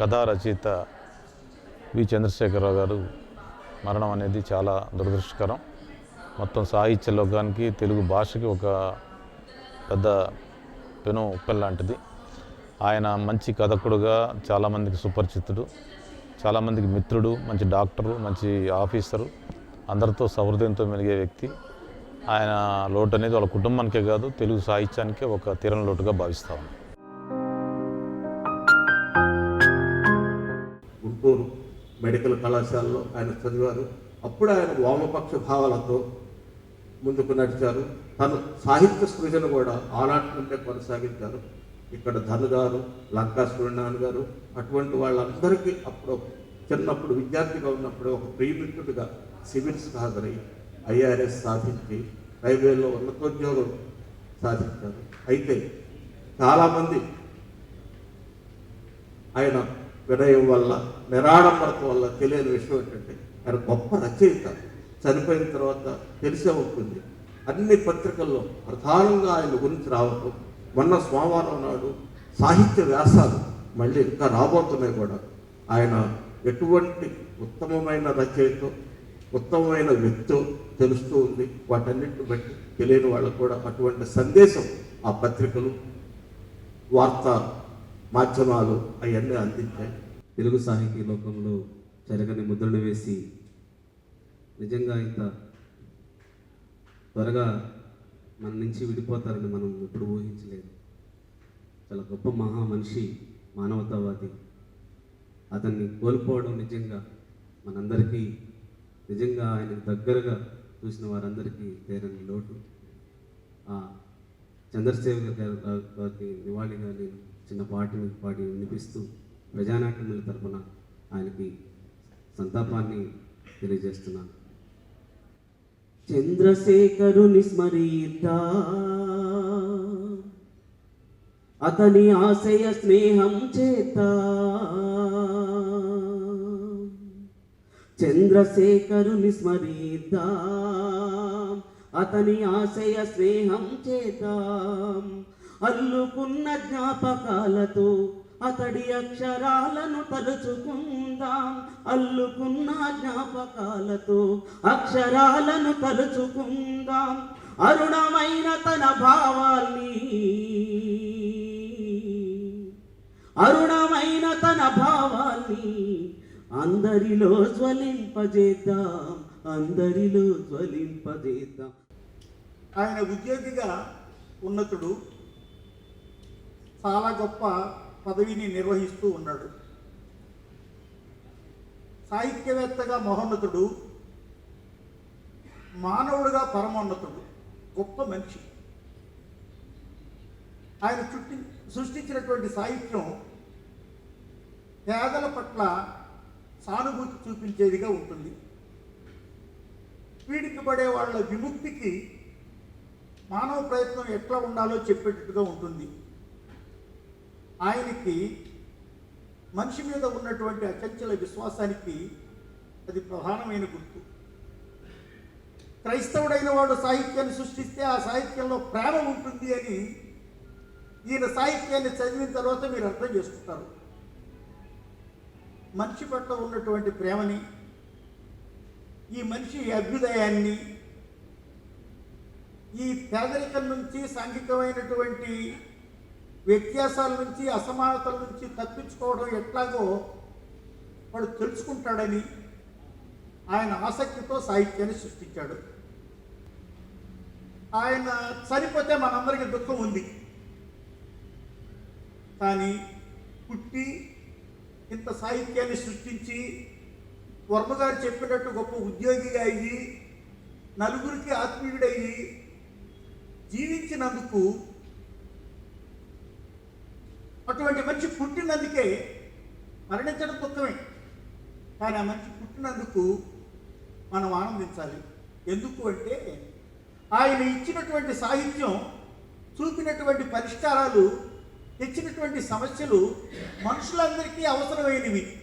కథా రచయిత వి. చంద్రశేఖరరావు గారు మరణం అనేది చాలా దురదృష్టకరం. మొత్తం సాహిత్య లోకానికి తెలుగు భాషకి ఒక పెద్ద పెను ఉప్పెల్ లాంటిది ఆయన మంచి కథకుడుగా చాలామందికి సుపరిచితుడు చాలామందికి మిత్రుడు మంచి డాక్టరు మంచి ఆఫీసరు అందరితో సౌహృదయంతో మెలిగే వ్యక్తి. ఆయన లోటు అనేది వాళ్ళ కుటుంబానికే కాదు తెలుగు సాహిత్యానికే ఒక తీరం లోటుగా భావిస్తా మెడికల్ కళాశాలలో ఆయన చదివారు. అప్పుడు ఆయన వామపక్ష భావాలతో ముందుకు నడిచారు. తను సాహిత్య సృజన కూడా ఆనాటి నుండే కొనసాగించారు. ఇక్కడ ధను గారు లంకా సూర్యనారాయణ గారు అటువంటి వాళ్ళందరికీ అప్పుడు చిన్నప్పుడు విద్యార్థిగా ఉన్నప్పుడు ఒక ప్రియమిత్రుడిగా సివిల్స్కి హాజరై ఐఆర్ఎస్ సాధించి రైల్వేలో ఉన్నతోద్యోగం సాధించారు. అయితే చాలామంది ఆయన వినయం వల్ల నిరాడంబరత వల్ల తెలియని విషయం ఏంటంటే ఆయన గొప్ప రచయిత చనిపోయిన తర్వాత తెలిసే ఉంటుంది. అన్ని పత్రికల్లో ప్రధానంగా ఆయన గురించి రావటం. మొన్న సోమవారం నాడు సాహిత్య వ్యాసాలు మళ్ళీ ఇంకా రాబోతున్నాయి కూడా. ఆయన ఎటువంటి ఉత్తమమైన రచయిత ఉత్తమమైన వ్యక్తి తెలుస్తూ ఉంది. వాటన్నిటిని బట్టి తెలియని వాళ్ళకు కూడా అటువంటి సందేశం ఆ పత్రికలు వార్తా మాధ్యమాలు అవన్నీ అందించాయి. తెలుగు సాహితీ లోకంలో చెరగని ముద్రను వేసి నిజంగా ఇంత త్వరగా మన నుంచి విడిపోతారని మనం ఎప్పుడు ఊహించలేదు. చాలా గొప్ప మహా మనిషి మానవతావాది. అతన్ని కోల్పోవడం నిజంగా మనందరికీ నిజంగా ఆయనకు దగ్గరగా చూసిన వారందరికీ తేరని లోటు. ఆ చంద్రశేఖర్ గారి గారికి నివాళిగా నేను చిన్న పాటని పాడి వినిపిస్తూ ప్రజానాట్యముల తరపున ఆయనకి సంతాపాన్ని తెలియజేస్తున్నాను. చంద్రశేఖరుని స్మరిద్దా అతని ఆశయ స్నేహం చేత చంద్రశేఖరుని స్మరిద్దాం అతని ఆశయ స్నేహం చేత అల్లుకున్న జ్ఞాపకాలతో అతడి అక్షరాలను తలుచుకుందాం. అల్లుకున్న జ్ఞాపకాలతో అక్షరాలను తలుచుకుందాం. అరుణమైన తన భావాల్ని అరుణమైన తన భావాల్ని అందరిలో జ్వలింపజేద్దాం అందరిలో జ్వలింపజేద్దాం ఆయన ఉద్యోగిగా ఉన్నతుడు చాలా గొప్ప పదవిని నిర్వహిస్తూ ఉన్నాడు. సాహిత్యవేత్తగా మహోన్నతుడు మానవుడుగా పరమోన్నతుడు గొప్ప మనిషి. ఆయన చుట్టి సృష్టించినటువంటి సాహిత్యం పేదల పట్ల సానుభూతి చూపించేదిగా ఉంటుంది. పీడింపబడే పడే వాళ్ళ విముక్తికి మానవ ప్రయత్నం ఎట్లా ఉండాలో చెప్పేటట్టుగా ఉంటుంది. ఆయనకి మనిషి మీద ఉన్నటువంటి అచంచల విశ్వాసానికి అది ప్రధానమైన గుర్తు. క్రైస్తవుడైన వాడు సాహిత్యాన్ని సృష్టిస్తే ఆ సాహిత్యంలో ప్రేమ ఉంటుంది అని ఈయన సాహిత్యాన్ని చదివిన తర్వాత మీరు అర్థం చేసుకుంటారు. మనిషి పట్ల ఉన్నటువంటి ప్రేమని ఈ మనిషి అభ్యుదయాన్ని ఈ పేదరికం నుంచి సాంఘికమైనటువంటి వ్యత్యాసాల నుంచి అసమానతల నుంచి తప్పించుకోవడం ఎట్లాగో వాడు తెలుసుకుంటాడని ఆయన ఆసక్తితో సాహిత్యాన్ని సృష్టించాడు. ఆయన చనిపోతే మనందరికీ దుఃఖం ఉంది. కానీ పుట్టి ఇంత సాహిత్యాన్ని సృష్టించి వర్మగారు చెప్పినట్టు గొప్ప ఉద్యోగిగా అయ్యి నలుగురికి ఆత్మీయుడయ్యి జీవించినందుకు అటువంటి మనిషి పుట్టినందుకే మరణించడం దుఃఖమే కానీ ఆ మనిషి పుట్టినందుకు మనం ఆనందించాలి. ఎందుకు అంటే ఆయన ఇచ్చినటువంటి సాహిత్యం చూపినటువంటి పరిష్కారాలు తెచ్చినటువంటి సమస్యలు మనుషులందరికీ అవసరమైనవి.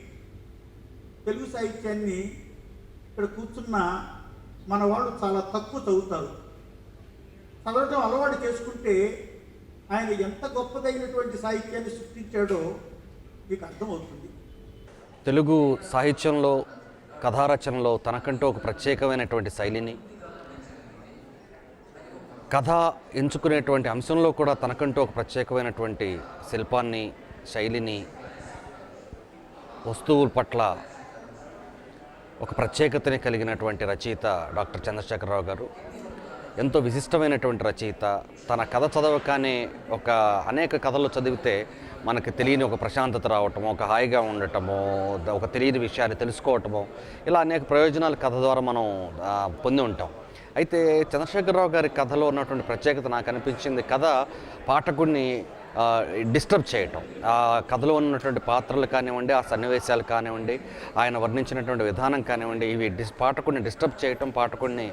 తెలుగు సాహిత్యాన్ని ఇక్కడ కూర్చున్న మన వాళ్ళు చాలా తక్కువ చదువుతారు. చదవటం అలవాటు చేసుకుంటే ఆయన ఎంత గొప్పదైనటువంటి సాహిత్యాన్ని సృష్టించాడో మీకు అర్థమవుతుంది. తెలుగు సాహిత్యంలో కథారచనలో తనకంటూ ఒక ప్రత్యేకమైనటువంటి శైలిని కథ ఎంచుకునేటువంటి అంశంలో కూడా తనకంటూ ఒక ప్రత్యేకమైనటువంటి శిల్పాన్ని శైలిని వస్తువుల పట్ల ఒక ప్రత్యేకతని కలిగినటువంటి రచయిత డాక్టర్ చంద్రశేఖరరావు గారు. ఎంతో విశిష్టమైనటువంటి రచయిత. తన కథ చదవగానే ఒక అనేక కథలు చదివితే మనకు తెలియని ఒక ప్రశాంతత రావటము ఒక హాయిగా ఉండటము ఒక తెలియని విషయాన్ని తెలుసుకోవటము ఇలా అనేక ప్రయోజనాలు కథ ద్వారా మనం పొంది ఉంటాం. అయితే చంద్రశేఖరరావు గారి కథలో ఉన్నటువంటి ప్రత్యేకత నాకు అనిపించింది. కథ పాఠకుడిని డిస్టర్బ్ చేయటం. ఆ కథలో ఉన్నటువంటి పాత్రలు కానివ్వండి ఆ సన్నివేశాలు కానివ్వండి ఆయన వర్ణించినటువంటి విధానం కానివ్వండి ఇవి డిస్ పాఠకుడిని డిస్టర్బ్ చేయటం పాఠకుడిని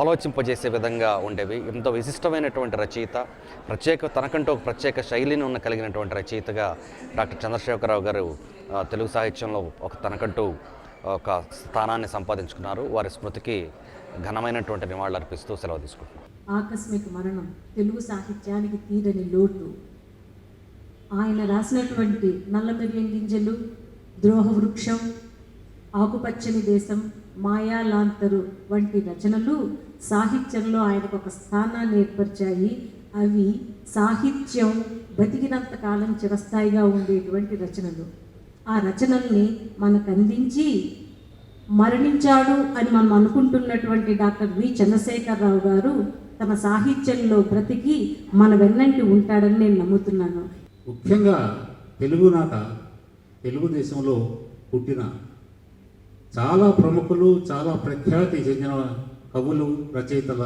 ఆలోచింపజేసే విధంగా ఉండేవి. ఎంతో విశిష్టమైనటువంటి రచయిత ప్రత్యేక తనకంటూ ఒక ప్రత్యేక శైలిని ఉన్న కలిగినటువంటి రచయితగా డాక్టర్ చంద్రశేఖరరావు గారు తెలుగు సాహిత్యంలో ఒక తనకంటూ ఒక స్థానాన్ని సంపాదించుకున్నారు. వారి స్మృతికి ఘనమైనటువంటి నివాళులు అర్పిస్తూ సెలవు తీసుకుంటున్నాను ఆకస్మిక మరణం తెలుగు సాహిత్యానికి తీరని లోటు. ఆయన రాసినటువంటి నల్లమిరియం గింజలు ద్రోహ వృక్షం ఆకుపచ్చని దేశం మాయాలాంతరు వంటి రచనలు సాహిత్యంలో ఆయనకు ఒక స్థానాన్ని ఏర్పరిచాయి. అవి సాహిత్యం బతికినంత కాలం చిరస్థాయిగా ఉండేటువంటి రచనలు. ఆ రచనల్ని మనకు అందించి మరణించాడు అని మనం అనుకుంటున్నటువంటి డాక్టర్ వి. చంద్రశేఖరరావు గారు తన సాహిత్యంలో బ్రతికి మన వెన్నంటి ఉంటాడని నేను నమ్ముతున్నాను. ముఖ్యంగా తెలుగునాట తెలుగుదేశంలో పుట్టిన చాలా ప్రముఖులు చాలా ప్రఖ్యాతి చెందిన కవులు రచయితల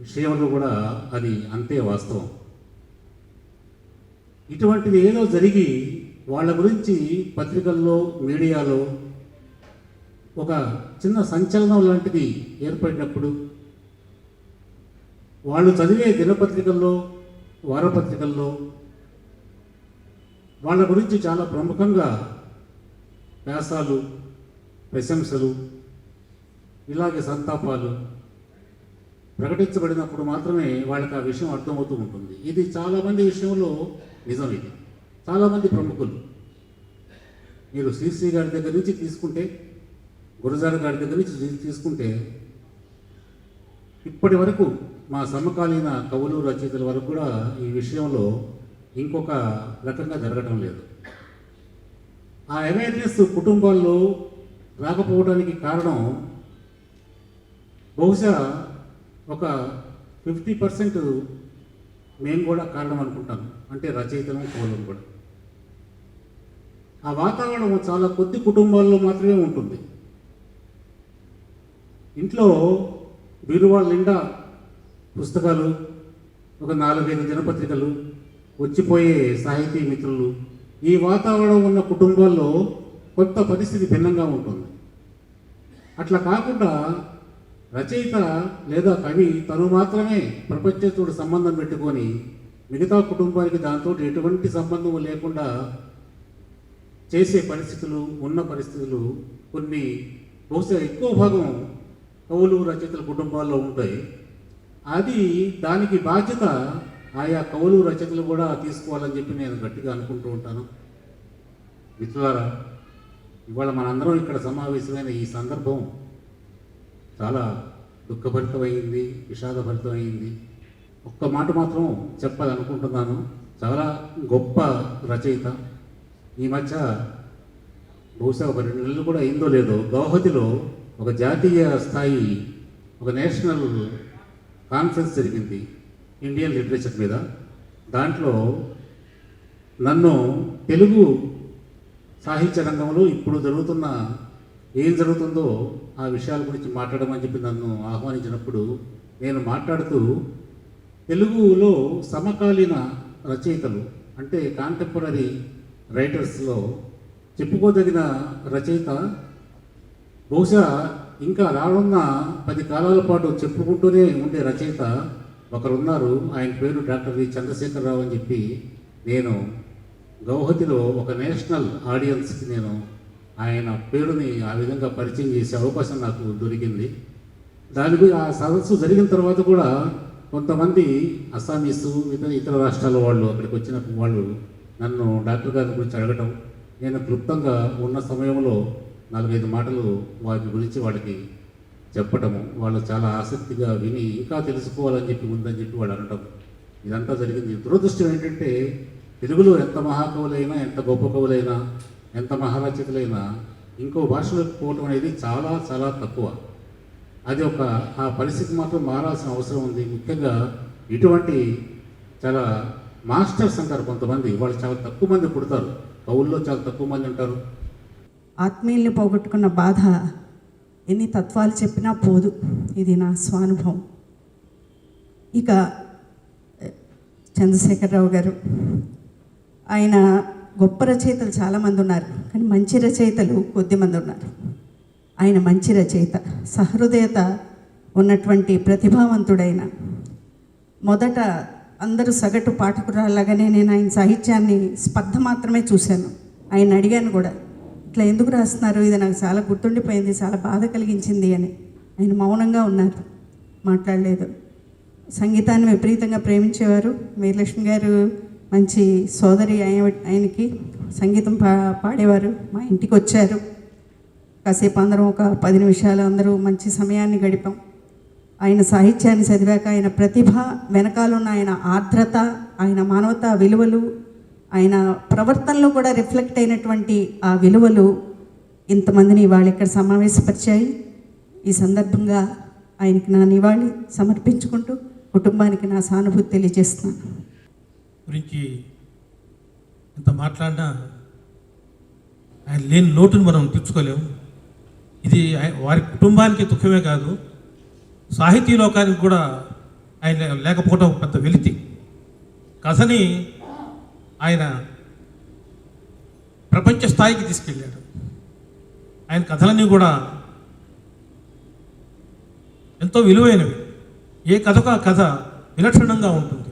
విషయంలో కూడా అది అంతే వాస్తవం. ఇటువంటిది ఏదో జరిగి వాళ్ళ గురించి పత్రికల్లో మీడియాలో ఒక చిన్న సంచలనం లాంటిది ఏర్పడినప్పుడు వాళ్ళు చదివే దినపత్రికల్లో వారపత్రికల్లో వాళ్ళ గురించి చాలా ప్రముఖంగా వ్యాసాలు ప్రశంసలు ఇలాగే సంతాపాలు ప్రకటించబడినప్పుడు మాత్రమే వాళ్ళకి ఆ విషయం అర్థమవుతూ ఉంటుంది. ఇది చాలామంది విషయంలో నిజం ఇది. చాలామంది ప్రముఖులు. మీరు శ్రీశ్రీ గారి దగ్గర నుంచి తీసుకుంటే గురజాడ గారి దగ్గర నుంచి తీసుకుంటే ఇప్పటి వరకు మా సమకాలీన కవులు రచయితల వరకు కూడా ఈ విషయంలో ఇంకొక రకంగా జరగటం లేదు. ఆ అవేర్నెస్ కుటుంబాల్లో రాకపోవడానికి కారణం బహుశా ఒక ఫిఫ్టీ పర్సెంట్ మేము కూడా కారణం అనుకుంటాను అంటే రచయితలం కవులం కూడా. ఆ వాతావరణం చాలా కొద్ది కుటుంబాల్లో మాత్రమే ఉంటుంది. ఇంట్లో బీరువాళ్ళ నిండా పుస్తకాలు ఒక నాలుగైదు దినపత్రికలు వచ్చిపోయే సాహితీ మిత్రులు ఈ వాతావరణం ఉన్న కుటుంబాల్లో కొత్త పరిస్థితి భిన్నంగా ఉంటుంది. అట్లా కాకుండా రచయిత లేదా కవి తను మాత్రమే ప్రపంచతుడు సంబంధం పెట్టుకొని మిగతా కుటుంబానికి దాంతో ఎటువంటి సంబంధం లేకుండా చేసే పరిస్థితులు ఉన్న పరిస్థితులు కొన్ని బహుశా ఎక్కువ భాగం కవులు రచయితల కుటుంబాల్లో ఉంటాయి. అది దానికి బాధ్యత ఆయా కవులు రచయితలు కూడా తీసుకోవాలని చెప్పి నేను గట్టిగా అనుకుంటూ ఉంటాను. మిత్రులారా ఇవాళ మనందరం ఇక్కడ సమావేశమైన ఈ సందర్భం చాలా దుఃఖభరితమైంది విషాదభరితమైంది. ఒక్క మాట మాత్రం చెప్పాలనుకుంటున్నాను. చాలా గొప్ప రచయిత. ఈ మధ్య బహుశా ఒక రెండు నెలలు కూడా అయిందో లేదో గౌహతిలో ఒక జాతీయ స్థాయి ఒక నేషనల్ కాన్ఫరెన్స్ జరిగింది ఇండియన్ లిటరేచర్ మీద. దాంట్లో నన్ను తెలుగు సాహిత్య రంగంలో ఇప్పుడు జరుగుతున్న ఏం జరుగుతుందో ఆ విషయాల గురించి మాట్లాడమని చెప్పి నన్ను ఆహ్వానించినప్పుడు నేను మాట్లాడుతూ తెలుగులో సమకాలీన రచయితలు అంటే కాంటెంపరీ రైటర్స్లో చెప్పుకోదగిన రచయిత బహుశా ఇంకా రానున్న పది కాలాల పాటు చెప్పుకుంటూనే ఉండే రచయిత ఒకరున్నారు. ఆయన పేరు డాక్టర్ వి. చంద్రశేఖరరావు అని చెప్పి నేను గౌహతిలో ఒక నేషనల్ ఆడియన్స్కి నేను ఆయన పేరుని ఆ విధంగా పరిచయం చేసే అవకాశం నాకు దొరికింది. దాని ఆ సదస్సు జరిగిన తర్వాత కూడా కొంతమంది అస్సామీసు ఇతర ఇతర రాష్ట్రాల వాళ్ళు అక్కడికి వచ్చిన వాళ్ళు నన్ను డాక్టర్ గారి గురించి అడగటం నేను క్లుప్తంగా ఉన్న సమయంలో నాలుగైదు మాటలు వాటి గురించి వాళ్ళకి చెప్పటము వాళ్ళు చాలా ఆసక్తిగా విని ఇంకా తెలుసుకోవాలని చెప్పి ఉందని చెప్పి వాళ్ళు అనటం ఇదంతా జరిగింది. దురదృష్టం ఏంటంటే తెలుగులో ఎంత మహాకవులైనా ఎంత గొప్ప కవులైనా ఎంత మహారచితులైనా ఇంకో భాషలోకి పోవటం అనేది చాలా చాలా తక్కువ. అది ఒక ఆ పరిస్థితి మాత్రం మారాల్సిన అవసరం ఉంది. ముఖ్యంగా ఇటువంటి చాలా మాస్టర్స్ అంటారు కొంతమంది. వాళ్ళు చాలా తక్కువ మంది పుడతారు. కవుల్లో చాలా తక్కువ మంది ఉంటారు. ఆత్మీయుల్ని పోగొట్టుకున్న బాధ ఎన్ని తత్వాలు చెప్పినా పోదు. ఇది నా స్వానుభవం. ఇక చంద్రశేఖరరావు గారు ఆయన గొప్ప రచయితలు చాలామంది ఉన్నారు కానీ మంచి రచయితలు కొద్దిమంది ఉన్నారు. ఆయన మంచి రచయిత సహృదయత ఉన్నటువంటి ప్రతిభావంతుడైన మొదట అందరూ సగటు పాఠకురాలాగానే నేను ఆయన సాహిత్యాన్ని స్పర్ధ మాత్రమే చూశాను. ఆయన అడిగాను కూడా ఇట్లా ఎందుకు రాస్తున్నారు? ఇది నాకు చాలా గుర్తుండిపోయింది చాలా బాధ కలిగించింది అని. ఆయన మౌనంగా ఉన్నారు మాట్లాడలేదు. సంగీతాన్ని విపరీతంగా ప్రేమించేవారు. వీరలక్ష్మి గారు మంచి సోదరి ఆయనకి సంగీతం పా పాడేవారు. మా ఇంటికి వచ్చారు. కాసేపు అందరం ఒక పది నిమిషాలు అందరూ మంచి సమయాన్ని గడిపాం. ఆయన సాహిత్యాన్ని చదివాక ఆయన ప్రతిభ వెనకాలన్న ఆయన ఆర్ద్రత ఆయన మానవతా విలువలు ఆయన ప్రవర్తనలో కూడా రిఫ్లెక్ట్ అయినటువంటి ఆ విలువలు ఇంతమందిని వాళ్ళు ఇక్కడ సమావేశపరిచాయి. ఈ సందర్భంగా ఆయనకి నా నివాళి సమర్పించుకుంటూ కుటుంబానికి నా సానుభూతి తెలియజేస్తున్నాను. గురించి ఇంత మాట్లాడినా ఆయన లేని లోటును మనం తీర్చుకోలేము ఇది వారి కుటుంబానికి దుఃఖమే కాదు సాహితీ లోకానికి కూడా ఆయన లేకపోవడం పెద్ద వెలితి. కథని ఆయన ప్రపంచ స్థాయికి తీసుకెళ్ళాడు. ఆయన కథలన్నీ కూడా ఎంతో విలువైనవి. ఏ కథకు ఆ కథ విలక్షణంగా ఉంటుంది.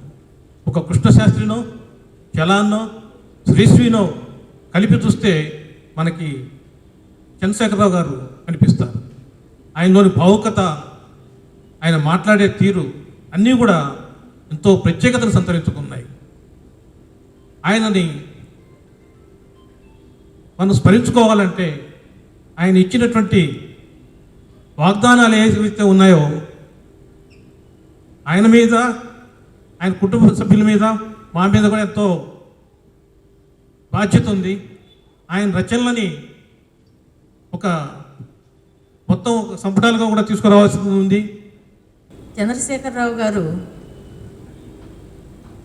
ఒక కృష్ణశాస్త్రినో చలాన్నో శ్రీశ్రీనో కలిపి చూస్తే మనకి చంద్రశేఖరరావు గారు కనిపిస్తారు ఆయనలోని భావుకత ఆయన మాట్లాడే తీరు అన్నీ కూడా ఎంతో ప్రత్యేకతను సంతరించుకున్నాయి. ఆయనని మనం స్మరించుకోవాలంటే ఆయన ఇచ్చినటువంటి వాగ్దానాలు ఏవైతే ఉన్నాయో ఆయన మీద ఆయన కుటుంబ సభ్యుల మీద మా మీద కూడా ఎంతో బాధ్యత ఉంది. ఆయన రచనలని ఒక మొత్తం ఒక సంపుటాలుగా కూడా తీసుకురావాల్సి ఉంది. చంద్రశేఖరరావు గారు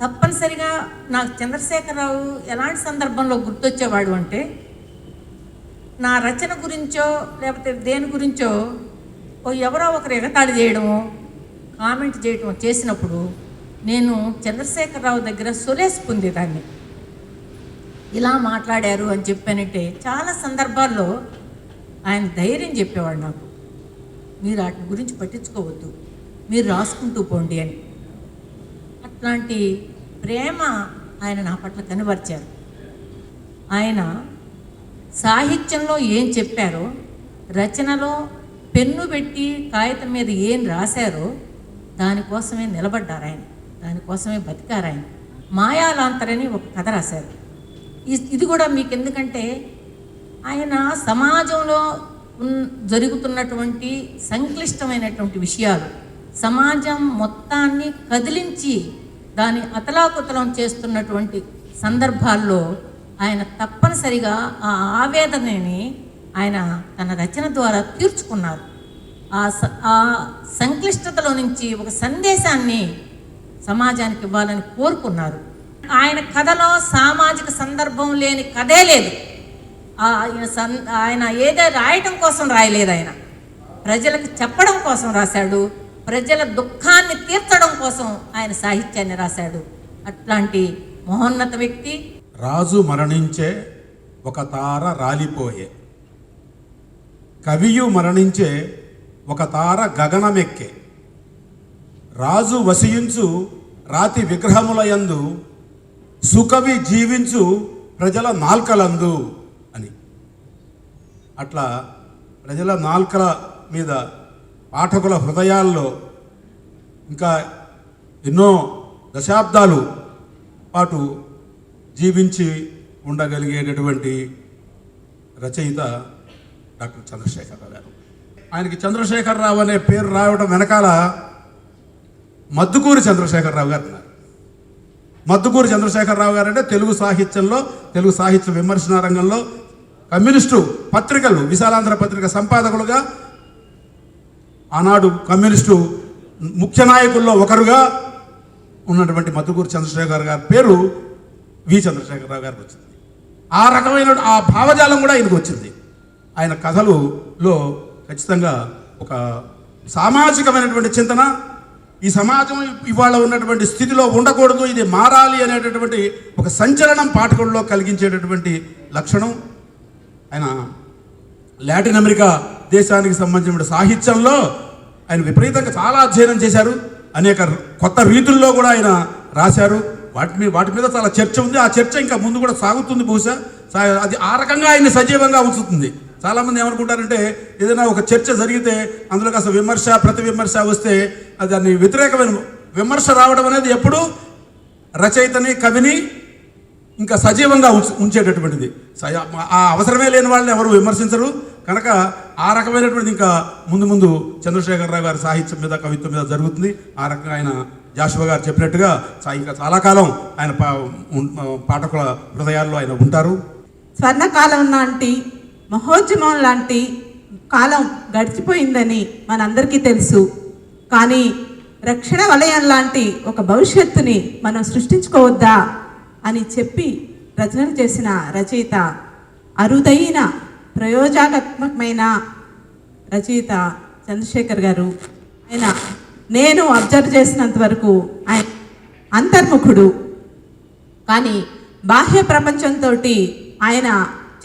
తప్పనిసరిగా నాకు చంద్రశేఖరరావు ఎలాంటి సందర్భంలో గుర్తొచ్చేవాడు అంటే నా రచన గురించో లేకపోతే దేని గురించో ఓ ఎవరో ఒకరు ఎగతాళి చేయడమో కామెంట్ చేయడం చేసినప్పుడు నేను చంద్రశేఖరరావు దగ్గర సొలేసి పొందేదాన్ని. ఇలా మాట్లాడారు అని చెప్పానంటే చాలా సందర్భాల్లో ఆయన ధైర్యం చెప్పేవాడు నాకు. మీరు వాటి గురించి పట్టించుకోవద్దు. మీరు రాసుకుంటూ పోండి అని. అట్లాంటి ప్రేమ ఆయన నా పట్ల కనబరిచారు. ఆయన సాహిత్యంలో ఏం చెప్పారో రచనలో పెన్ను పెట్టి కాగితం మీద ఏం రాశారో దానికోసమే నిలబడ్డారు ఆయన. దానికోసమే బతికారు ఆయన. మాయాలాంతరని ఒక కథ రాశారు. ఇది కూడా మీకు ఎందుకంటే ఆయన సమాజంలో ఉన్- జరుగుతున్నటువంటి సంక్లిష్టమైనటువంటి విషయాలు సమాజం మొత్తాన్ని కదిలించి దాని అతలాకుతలం చేస్తున్నటువంటి సందర్భాల్లో ఆయన తప్పనిసరిగా ఆ ఆవేదనని ఆయన తన రచన ద్వారా తీర్చుకున్నారు. ఆ స- ఆ సంక్లిష్టతలో నుంచి ఒక సందేశాన్ని సమాజానికి ఇవ్వాలని కోరుకున్నారు. ఆయన కథలో సామాజిక సందర్భం లేని కథే లేదు. ఆయన సన్ ఆయన ఏదో రాయటం కోసం రాయలేదు ఆయన. ప్రజలకు చెప్పడం కోసం రాశాడు. ప్రజల దుఃఖాన్ని తీర్చడం కోసం ఆయన సాహిత్యాన్ని రాశాడు. అట్లాంటి మహోన్నత వ్యక్తి. రాజు మరణించే ఒక తార రాలిపోయే. కవియు మరణించే ఒక తార గగనమెక్కే. రాజు వసించు రాతి విగ్రహములయందు సుకవి జీవించు ప్రజల నాల్కలందు అని. అట్లా ప్రజల నాల్కల మీద పాఠకుల హృదయాల్లో ఇంకా ఎన్నో దశాబ్దాలు పాటు జీవించి ఉండగలిగేటటువంటి రచయిత డాక్టర్ చంద్రశేఖరరావు గారు. ఆయనకి చంద్రశేఖరరావు అనే పేరు రావడం వెనకాల మద్దుకూరి చంద్రశేఖరరావు గారు ఉన్నారు. మద్దుకూరి చంద్రశేఖరరావు గారు అంటే తెలుగు సాహిత్యంలో తెలుగు సాహిత్య విమర్శన రంగంలో కమ్యూనిస్టు పత్రికలు విశాలాంధ్ర పత్రిక సంపాదకులుగా ఆనాడు కమ్యూనిస్టు ముఖ్య నాయకుల్లో ఒకరుగా ఉన్నటువంటి మధుకూరు చంద్రశేఖర్ గారి పేరు వి చంద్రశేఖరరావు గారికి వచ్చింది. ఆ రకమైన ఆ భావజాలం కూడా ఆయనకు వచ్చింది. ఆయన కథలులో ఖచ్చితంగా ఒక సామాజికమైనటువంటి చింతన ఈ సమాజం ఇవాళ ఉన్నటువంటి స్థితిలో ఉండకూడదు ఇది మారాలి అనేటటువంటి ఒక సంచలనం పాఠకుల్లో కలిగించేటటువంటి లక్షణం. ఆయన లాటిన్ అమెరికా దేశానికి సంబంధించిన సాహిత్యంలో ఆయన విపరీతంగా చాలా అధ్యయనం చేశారు. అనేక కొత్త రీతుల్లో కూడా ఆయన రాశారు. వాటి మీద వాటి మీద చాలా చర్చ ఉంది. ఆ చర్చ ఇంకా ముందు కూడా సాగుతుంది బహుశా. అది ఆ రకంగా ఆయన్ని సజీవంగా ఉంచుతుంది. చాలామంది ఏమనుకుంటారంటే ఏదైనా ఒక చర్చ జరిగితే అందులో కాస్త విమర్శ ప్రతి విమర్శ వస్తే అది దాన్ని వ్యతిరేకమైన విమర్శ రావడం అనేది ఎప్పుడు రచయితని కవిని ఇంకా సజీవంగా ఉంచేటటువంటిది. స- ఆ అవసరమే లేని వాళ్ళని ఎవరు విమర్శించరు. కనుక ఆ రకమైనటువంటి ఇంకా ముందు ముందు చంద్రశేఖరరావు గారి సాహిత్యం మీద కవిత్వం మీద జరుగుతుంది. ఆ రకంగా ఆయన జాషువ గారు చెప్పినట్టుగా ఇంకా చాలా కాలం ఆయన పా పాఠకుల హృదయాల్లో ఆయన ఉంటారు. స్వర్ణకాలం లాంటి మహోద్యమం లాంటి కాలం గడిచిపోయిందని మనందరికీ తెలుసు. కానీ రక్షణ వలయం లాంటి ఒక భవిష్యత్తుని మనం సృష్టించుకోవద్దా అని చెప్పి రచనలు చేసిన రచయిత అరుదైన ప్రయోజనాత్మకమైన రచయిత చంద్రశేఖర్ గారు. ఆయన నేను అబ్జర్వ్ చేసినంత వరకు ఆయన అంతర్ముఖుడు. కానీ బాహ్య ప్రపంచంతో ఆయన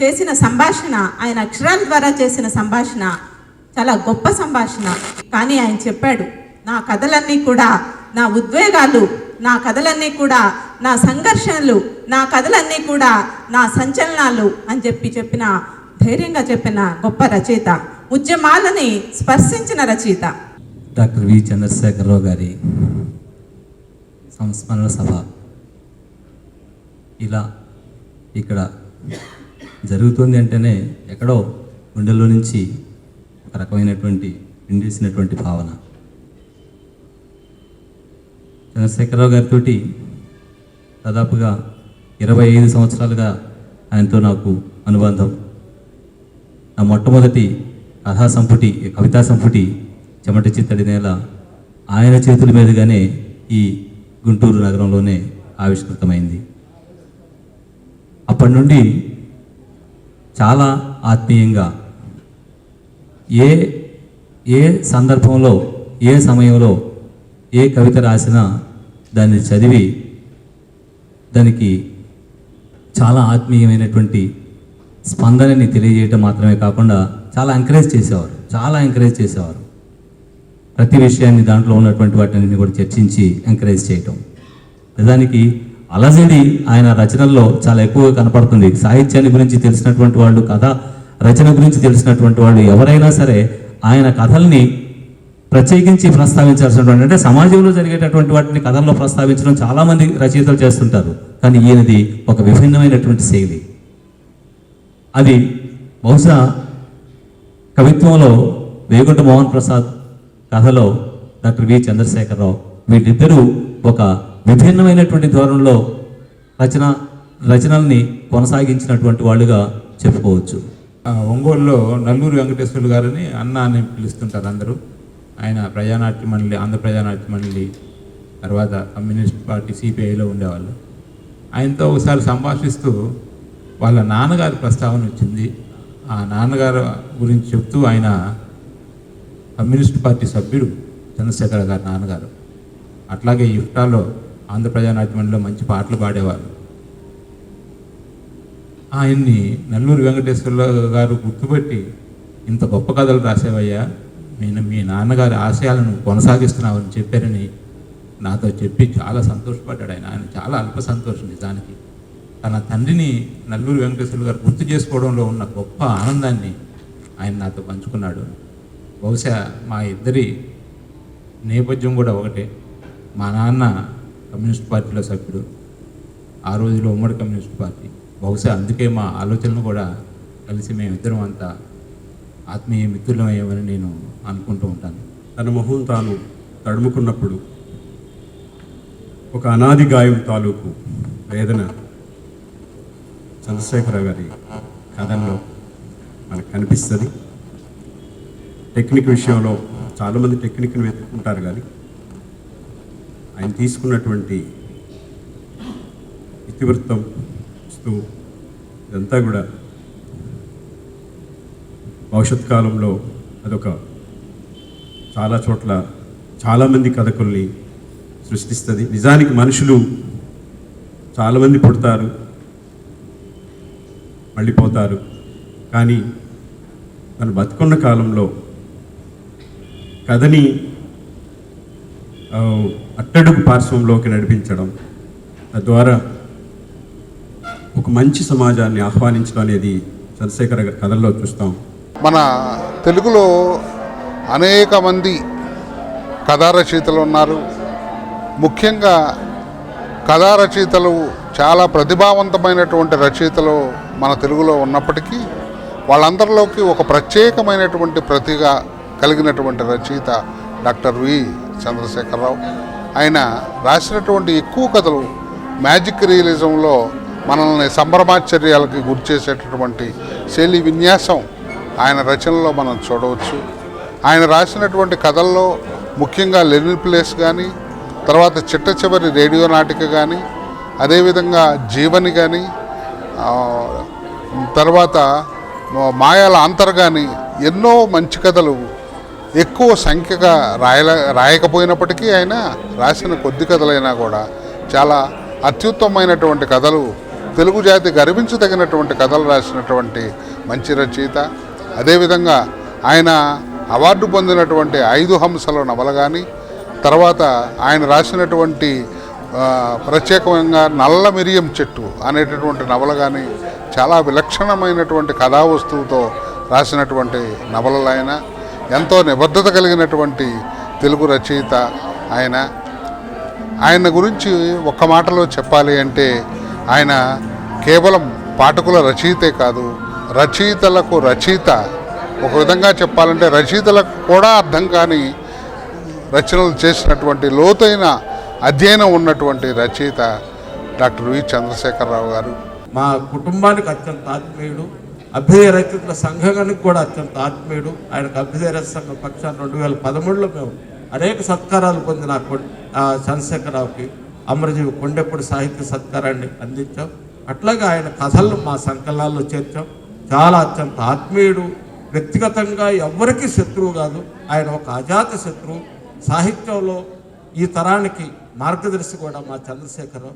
చేసిన సంభాషణ ఆయన అక్షరాల ద్వారా చేసిన సంభాషణ చాలా గొప్ప సంభాషణ. కానీ ఆయన చెప్పాడు నా కథలన్నీ కూడా నా ఉద్వేగాలు నా కథలన్నీ కూడా నా సంఘర్షణలు నా కథలన్నీ కూడా నా సంచలనాలు అని చెప్పి చెప్పిన ధైర్యంగా చెప్పిన గొప్ప రచయిత ఉద్యమాలని స్పర్శించిన రచయిత. Doctor V. చంద్రశేఖరరావు గారి సంస్మరణ సభ ఇలా ఇక్కడ జరుగుతుంది అంటేనే ఎక్కడో గుండెల్లో నుంచి ఒక రకమైనటువంటి నిండేసినటువంటి భావన. చంద్రశేఖరరావు గారితో దాదాపుగా ఇరవై ఐదు సంవత్సరాలుగా ఆయనతో నాకు అనుబంధం. నా మొట్టమొదటి కథా సంపుటి కవితా సంపుటి చెమట చిత్తడి నేల ఆయన చేతుల మీదుగానే ఈ గుంటూరు నగరంలోనే ఆవిష్కృతమైంది. అప్పటి నుండి చాలా ఆత్మీయంగా ఏ ఏ సందర్భంలో ఏ సమయంలో ఏ కవిత రాసినా దాన్ని చదివి దానికి చాలా ఆత్మీయమైనటువంటి స్పందనని తెలియజేయటం మాత్రమే కాకుండా చాలా ఎంకరేజ్ చేసేవారు. చాలా ఎంకరేజ్ చేసేవారు. ప్రతి విషయాన్ని దాంట్లో ఉన్నటువంటి వాటిని కూడా చర్చించి ఎంకరేజ్ చేయటం. నిజానికి అలజడి ఆయన రచనల్లో చాలా ఎక్కువగా కనపడుతుంది. సాహిత్యాన్ని గురించి తెలిసినటువంటి వాళ్ళు కథ రచన గురించి తెలిసినటువంటి వాళ్ళు ఎవరైనా సరే ఆయన కథల్ని ప్రత్యేకించి ప్రస్తావించాల్సినటువంటి అంటే సమాజంలో జరిగేటటువంటి వాటిని కథల్లో ప్రస్తావించడం చాలామంది రచయితలు చేస్తుంటారు. కానీ ఈయనది ఒక విభిన్నమైనటువంటి శైలి. అది బహుశా కవిత్వంలో వేగుంట మోహన్ ప్రసాద్ కథలో డాక్టర్ వి చంద్రశేఖరరావు. వీళ్ళిద్దరూ ఒక విభిన్నమైనటువంటి ధోరణిలో రచన రచనల్ని కొనసాగించినటువంటి వాళ్ళుగా చెప్పుకోవచ్చు. ఆ, ఒంగోలులో నల్లూరు వెంకటేశ్వర్లు గారని అన్న అని పిలుస్తుంటారు అందరూ. ఆయన ప్రజానాట్య మండలి ఆంధ్ర ప్రజానాట్య మండలి తర్వాత కమ్యూనిస్ట్ పార్టీ సిపిఐలో ఉండేవాళ్ళు. ఆయనతో ఒకసారి సంభాషిస్తూ వాళ్ళ నాన్నగారి ప్రస్తావన వచ్చింది. ఆ నాన్నగారు గురించి చెప్తూ ఆయన కమ్యూనిస్ట్ పార్టీ సభ్యుడు చంద్రశేఖర గారి నాన్నగారు. అట్లాగే ఇఫ్టాలో ఆంధ్ర మంచి పాటలు పాడేవారు. ఆయన్ని నల్లూరు వెంకటేశ్వర్ల గారు గుర్తుపెట్టి ఇంత గొప్ప కథలు రాసేవయ్యా నేను మీ నాన్నగారి ఆశయాలను కొనసాగిస్తున్నావని చెప్పారని నాతో చెప్పి చాలా సంతోషపడ్డాడు ఆయన. ఆయన చాలా అల్ప సంతోషం నిజానికి. తన తండ్రిని నల్లూరి వెంకటేశ్వర గారు గుర్తు చేసుకోవడంలో ఉన్న గొప్ప ఆనందాన్ని ఆయన నాతో పంచుకున్నాడు. బహుశా మా ఇద్దరి నేపథ్యం కూడా ఒకటే. మా నాన్న కమ్యూనిస్ట్ పార్టీలో సభ్యుడు. ఆ రోజులో ఉమ్మడి కమ్యూనిస్ట్ పార్టీ. బహుశా అందుకే మా ఆలోచనలు కూడా కలిసి మేమిద్దరం అంతా ఆత్మీయ మిత్రులమయ్యామని నేను అనుకుంటూ ఉంటాను. తన మొహం తాను తడుముకున్నప్పుడు ఒక అనాది గాయం తాలూకు వేదన చంద్రశేఖరరావు గారి కథల్లో మనకు కనిపిస్తుంది. టెక్నిక్ విషయంలో చాలామంది టెక్నిక్ని వెతుక్కుంటారు కానీ ఆయన తీసుకున్నటువంటి ఇతివృత్తం ఇస్తూ ఇదంతా కూడా భవిష్యత్ కాలంలో అదొక చాలా చోట్ల చాలామంది కథకుల్ని సృష్టిస్తుంది. నిజానికి మనుషులు చాలామంది పుడతారు. మళ్ళీపోతారు. కానీ తను బతుకున్న కాలంలో కథని అట్టడుగు పార్శ్వంలోకి నడిపించడం తద్వారా ఒక మంచి సమాజాన్ని ఆహ్వానించడం అనేది చంద్రశేఖర కథల్లో చూస్తాం. మన తెలుగులో అనేక మంది కథారచయితలు ఉన్నారు. ముఖ్యంగా కథా రచయితలు చాలా ప్రతిభావంతమైనటువంటి రచయితలు మన తెలుగులో ఉన్నప్పటికీ వాళ్ళందరిలోకి ఒక ప్రత్యేకమైనటువంటి ప్రతిభ కలిగినటువంటి రచయిత డాక్టర్ వి చంద్రశేఖరరావు. ఆయన రాసినటువంటి ఎక్కువ కథలు మ్యాజిక్ రియలిజంలో మనల్ని సంభ్రమాశ్చర్యాలకి గురి చేసేటటువంటి శైలి విన్యాసం ఆయన రచనలో మనం చూడవచ్చు. ఆయన రాసినటువంటి కథల్లో ముఖ్యంగా లెనిన్ ప్లేస్ కానీ తర్వాత చిట్ట చివరి రేడియో నాటిక కానీ అదేవిధంగా జీవని కానీ తర్వాత మాయాల అంతర్ కానీ ఎన్నో మంచి కథలు ఎక్కువ సంఖ్యగా రాయల రాయకపోయినప్పటికీ ఆయన రాసిన కొద్ది కథలైనా కూడా చాలా అత్యుత్తమైనటువంటి కథలు తెలుగు జాతి గర్వించదగినటువంటి కథలు రాసినటువంటి మంచి రచయిత. అదేవిధంగా ఆయన అవార్డు పొందినటువంటి ఐదు హంసల నవల కానీ తర్వాత ఆయన రాసినటువంటి ప్రత్యేకంగా నల్ల మిరియం చెట్టు అనేటటువంటి నవల కానీ చాలా విలక్షణమైనటువంటి కథా వస్తువుతో రాసినటువంటి నవలలైన ఎంతో నిబద్ధత కలిగినటువంటి తెలుగు రచయిత ఆయన. ఆయన గురించి ఒక్క మాటలో చెప్పాలి అంటే ఆయన కేవలం పాఠకుల రచయితే కాదు రచయితలకు రచయిత ఒక విధంగా చెప్పాలంటే రచయితలకు కూడా అర్థం కాని రచనలు చేసినటువంటి లోతైన అధ్యయనం ఉన్నటువంటి రచయిత డాక్టర్ వి చంద్రశేఖరరావు గారు. మా కుటుంబానికి అత్యంత ఆత్మీయుడు అభ్యుదయ రచయితల సంఘానికి కూడా అత్యంత ఆత్మీయుడు. ఆయనకు అభ్యుదయ సంఘం పక్షాన్ని రెండు వేల పదమూడులో మేము అనేక సత్కారాలు పొందిన కొ- చంద్రశేఖరరావుకి అమరజీవి కొండెప్పుడు సాహిత్య సత్కారాన్ని అందించాం. అట్లాగే ఆయన కథలను మా సంకలనాల్లో చేర్చాం. చాలా అత్యంత ఆత్మీయుడు వ్యక్తిగతంగా ఎవ్వరికీ శత్రువు కాదు. ఆయన ఒక అజాత శత్రువు. సాహిత్యంలో ఈ తరానికి మార్గదర్శి కూడా మా చంద్రశేఖరరావు.